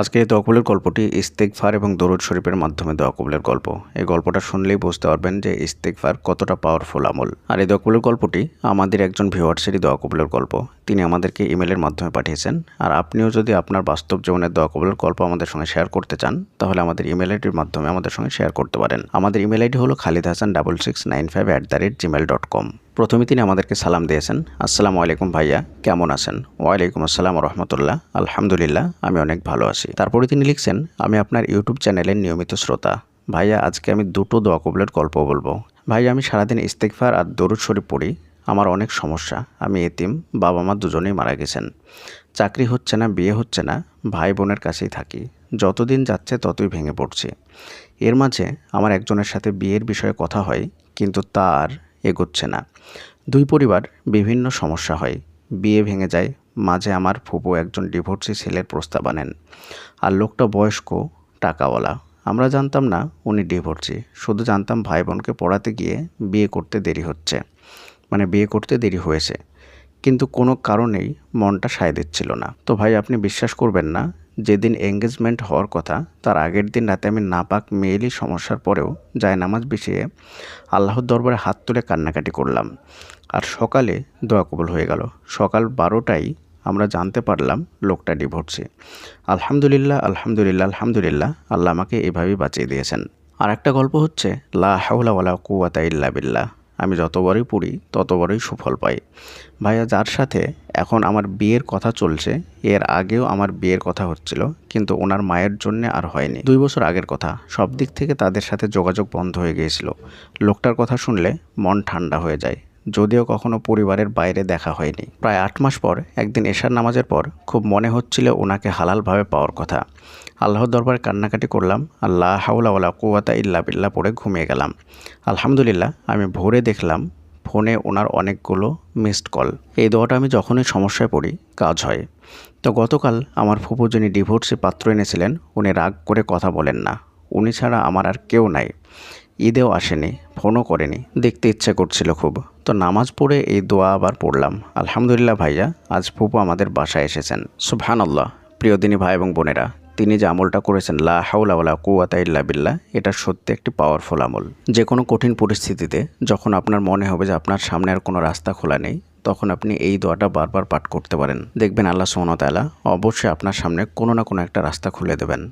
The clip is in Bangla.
আজকে এই দোয়াকবুলের গল্পটি ইস্তেকফার এবং দরুদ শরীফের মাধ্যমে দোয়াকবুলের গল্প। এই গল্পটা শুনলেই বুঝতে পারবেন যে ইস্তেকফার কতটা পাওয়ারফুল আমল। আর এই দোয়াকবুলের গল্পটি আমাদের একজন ভিওয়ার্সেরই দোয়াকবুলের গল্প। তিনি আমাদেরকে ইমেলের মাধ্যমে পাঠিয়েছেন। আর আপনিও যদি আপনার বাস্তব জীবনের দোয়াকবুলের গল্প আমাদের সঙ্গে শেয়ার করতে চান, তাহলে আমাদের ইমেল আইডির মাধ্যমে আমাদের সঙ্গে শেয়ার করতে পারেন। আমাদের ইমেল আইডি হলো Khalid Hasan double six nine five at the rate Gmail dot com প্রথমে তিনি আমাদেরকে সালাম দিয়েছেন। আসসালামু আলাইকুম ভাইয়া, কেমন আছেন? ওয়ালাইকুম আসসালাম রহমতুল্লাহ। আলহামদুলিল্লাহ, আমি অনেক ভালো আছি। তারপরে তিনি লিখছেন, আমি আপনার ইউটিউব চ্যানেলের নিয়মিত শ্রোতা। ভাইয়া, আজকে আমি দুটো দোয়া কবুলের গল্প বলব। ভাইয়া, আমি সারাদিন ইস্তেকফার আর দরুদ শরীফ পড়ি। আমার অনেক সমস্যা। আমি এতিম, বাবা মা দুজনেই মারা গেছেন। চাকরি হচ্ছে না, বিয়ে হচ্ছে না, ভাই বোনের কাছেই থাকি। যতদিন যাচ্ছে, ততই ভেঙে পড়ছি। এর মাঝে আমার একজনের সাথে বিয়ের বিষয়ে কথা হয়, কিন্তু তার এগোচ্ছে না। দুই পরিবার বিভিন্ন সমস্যা হয়। বিয়ে ভেঙে যায়। মাঝে আমার ফুপু একজন ডিভোর্সি ছেলের প্রস্তাব আনেন। আর লোকটা বয়স্ক, টাকাওয়ালা। আমরা জানতাম না উনি ডিভোর্সি। শুধু জানতাম ভাই বোনকে পড়াতে গিয়ে বিয়ে করতে দেরি হচ্ছে। মানে বিয়ে করতে দেরি হয়েছে। কিন্তু কোনো কারণেই মনটা সায় দিচ্ছিল না। তো ভাই, আপনি বিশ্বাস করবেন না? যেদিন এঙ্গেজমেন্ট হওয়ার কথা, তার আগের দিন রাতে আমি নাপাক মেয়েলি সমস্যার পরেও যায় নামাজ বিছিয়ে আল্লাহর দরবারে হাত তুলে কান্নাকাটি করলাম। আর সকালে দোয়া কবুল হয়ে গেল। সকাল বারোটায় আমরা জানতে পারলাম লোকটা ডিভোর্সে আলহামদুলিল্লাহ আলহামদুলিল্লাহ আলহামদুলিল্লাহ, আল্লাহ আমাকে এভাবেই বাঁচিয়ে দিয়েছেন। আর একটা গল্প হচ্ছে, লা হাউলা কুয়াতা ইল্লা বিল্লাহ। আমি যতবারই পড়ি ততবারই সুফল পাই। ভাইয়া, যার সাথে এখন আমার বিয়ের কথা চলছে, এর আগেও আমার বিয়ের কথা হচ্ছিল, কিন্তু ওনার মায়ের জন্য আর হয়নি। দুই বছর আগের কথা, সব দিক থেকে তাদের সাথে যোগাযোগ বন্ধ হয়ে গিয়েছিল। লোকটার কথা শুনলে মন ঠান্ডা হয়ে যায়। যদিও কখনো পরিবারের বাইরে দেখা হয়নি। প্রায় আট মাস পর, একদিন এশার নামাজের পর, খুব মনে হচ্ছিল ওনাকে হালালভাবে পাওয়ার কথা। আল্লাহর দরবারে কান্নাকাটি করলাম, আল্লাহ হাউলা ওলা কুয়াতা ইল্লা বিল্লা পড়ে ঘুমিয়ে গেলাম। আলহামদুলিল্লাহ, আমি ভোরে দেখলাম ফোনে ওনার অনেকগুলো মিসড কল এই দোয়াটা আমি যখনই সমস্যায় পড়ি, কাজ হয়। তো গতকাল আমার ফুপু যিনি ডিভোর্সে পাত্র এনেছিলেন, উনি রাগ করে কথা বলেন না। উনি ছাড়া আমার আর কেউ নাই। ঈদেও আসেনি, ফোনও করেনি, দেখতে ইচ্ছে করছিল খুব। তো নামাজ পড়ে এই দোয়া আবার পড়লাম। আলহামদুলিল্লাহ ভাইয়া, আজ ফুপু আমাদের বাসায় এসেছেন। সুবহান আল্লাহ প্রিয় দিনী ভাই এবং বোনেরা, তিনি যে আমলটা করেছেন, লা হাউলা ওয়ালা কুয়াতা বিল্লাহ, এটা সত্যি একটি পাওয়ারফুল আমল। যে কোনো কঠিন পরিস্থিতিতে যখন আপনার মনে হবে যে আপনার সামনে আর কোনো রাস্তা খোলা নেই, তখন আপনি এই দোয়াটা বারবার পাঠ করতে পারেন। দেখবেন আল্লাহ সোনতালা অবশ্যই আপনার সামনে কোনো না কোনো একটা রাস্তা খুলে দেবেন।